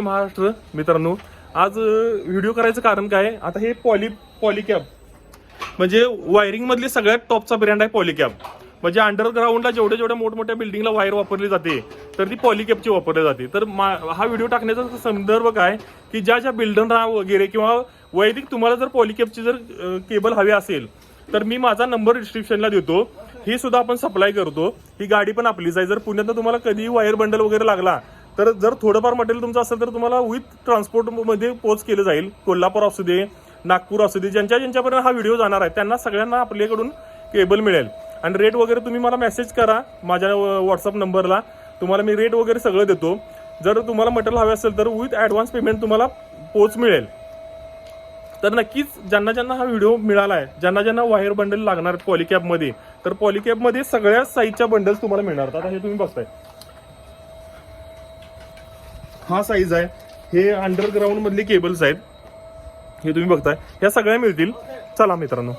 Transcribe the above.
महाराष्ट्र मित्रांनो आज व्हिडिओ करायचं कारण काय? आता हे पॉली पॉलिकॅब म्हणजे वायरिंग मधली सगळ्यात टॉपचा ब्रँड आहे पॉलिकॅब म्हणजे अंडरग्राऊंडला जेवढ्या जेवढ्या मोठमोठ्या बिल्डिंगला वायर वापरली जाते तर ती पॉलिकॅबची वापरली जाते. तर हा व्हिडिओ टाकण्याचा संदर्भ काय? की ज्या ज्या बिल्डरना वगैरे किंवा वैदिक तुम्हाला जर पॉलिकॅबची जर केबल हवी असेल तर मी माझा नंबर डिस्क्रिप्शनला देतो. ही सुद्धा आपण सप्लाय करतो. ही गाडी पण आपलीच आहे. जर पुण्यात तुम्हाला कधी वायर बंडल वगैरे लागला तर जर थोडंफार मटेरियल तुमचं असेल तर तुम्हाला विथ ट्रान्सपोर्टमध्ये पोच केलं जाईल. कोल्हापूर असू दे नागपूर असू दे ज्यांच्या ज्यांच्यापर्यंत हा व्हिडिओ जाणार आहे त्यांना सगळ्यांना आपल्याकडून केबल मिळेल. आणि रेट वगैरे तुम्ही मला मेसेज करा माझ्या व्हॉट्सअप नंबरला तुम्हाला मी रेट वगैरे सगळं देतो. जर तुम्हाला मटेरियल हवे असेल तर विथ ॲडव्हान्स पेमेंट तुम्हाला पोच मिळेल. तर नक्कीच ज्यांना ज्यांना हा व्हिडिओ मिळाला आहे ज्यांना ज्यांना वायर बंडल लागणार पॉलिकॅबमध्ये तर पॉलिकॅबमध्ये सगळ्या साईजच्या बंडल्स तुम्हाला मिळणार आता हे तुम्ही बघताय. हा साईज आहे. हे अंडरग्राऊंड मधले केबल्स आहेत. हे तुम्ही बघताय. ह्या सगळ्या मिळतील. चला मित्रांनो.